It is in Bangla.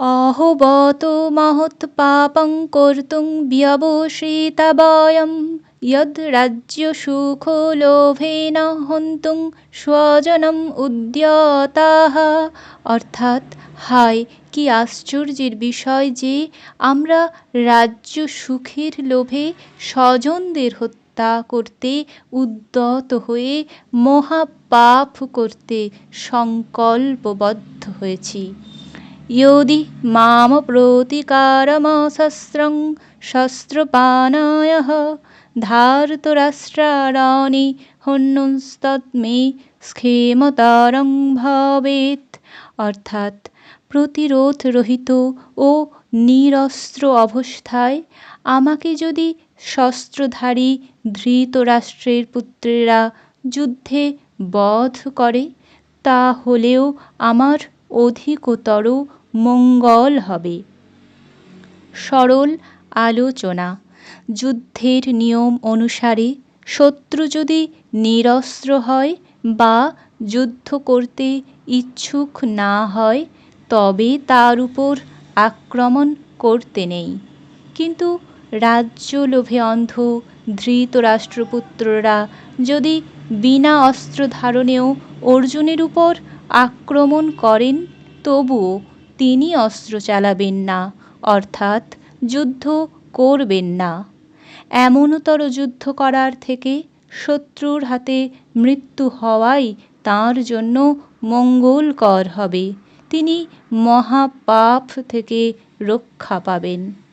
अहोबतो महत्पापं कर्तुं व्यवसिता वयं यद् রাজ্যসুখলোভেন হন্তুং স্বজনম উদ্যতাহ অর্থাৎ হায় কি আশ্চর্যের বিষয় যে আমরা রাজ্য সুখের লোভে স্বজনদের হত্যা করতে উদ্যত হয়ে মহাপাপ করতে সংকল্পবদ্ধ হয়েছি यदि माम প্রতিকারমশস্ত্রং শস্ত্রপানায়ः ধার্তরাষ্ট্রাণি হন্যুস্তৎমে ক্ষেমতরং ভবেত অর্থাৎ প্রতিরোধ রহিত ও নিরস্ত্র অবস্থায় আমাকে যদি শস্ত্রধারী ধৃতরাষ্ট্রের পুত্রেরা যুদ্ধে বধ করে তা হলেও আমার অধিকতর মঙ্গল হবে। সরল আলোচনা। যুদ্ধের নিয়ম অনুসারে শত্রু যদি নিরস্ত্র হয় বা যুদ্ধ করতে ইচ্ছুক না হয়, তবে তার উপর আক্রমণ করতে নেই। কিন্তু রাজ্য লোভে অন্ধ ধৃত রাষ্ট্রপুত্ররা যদি বিনা অস্ত্র ধারণেও অর্জুনের উপর আক্রমণ করেন, তবুও তিনি অস্ত্র চালাবেন না, অর্থাৎ যুদ্ধ করবেন না। এমনতর যুদ্ধ করার থেকে শত্রুর হাতে মৃত্যু হওয়াই তাঁর জন্য মঙ্গলকর হবে। তিনি মহাপাপ থেকে রক্ষা পাবেন।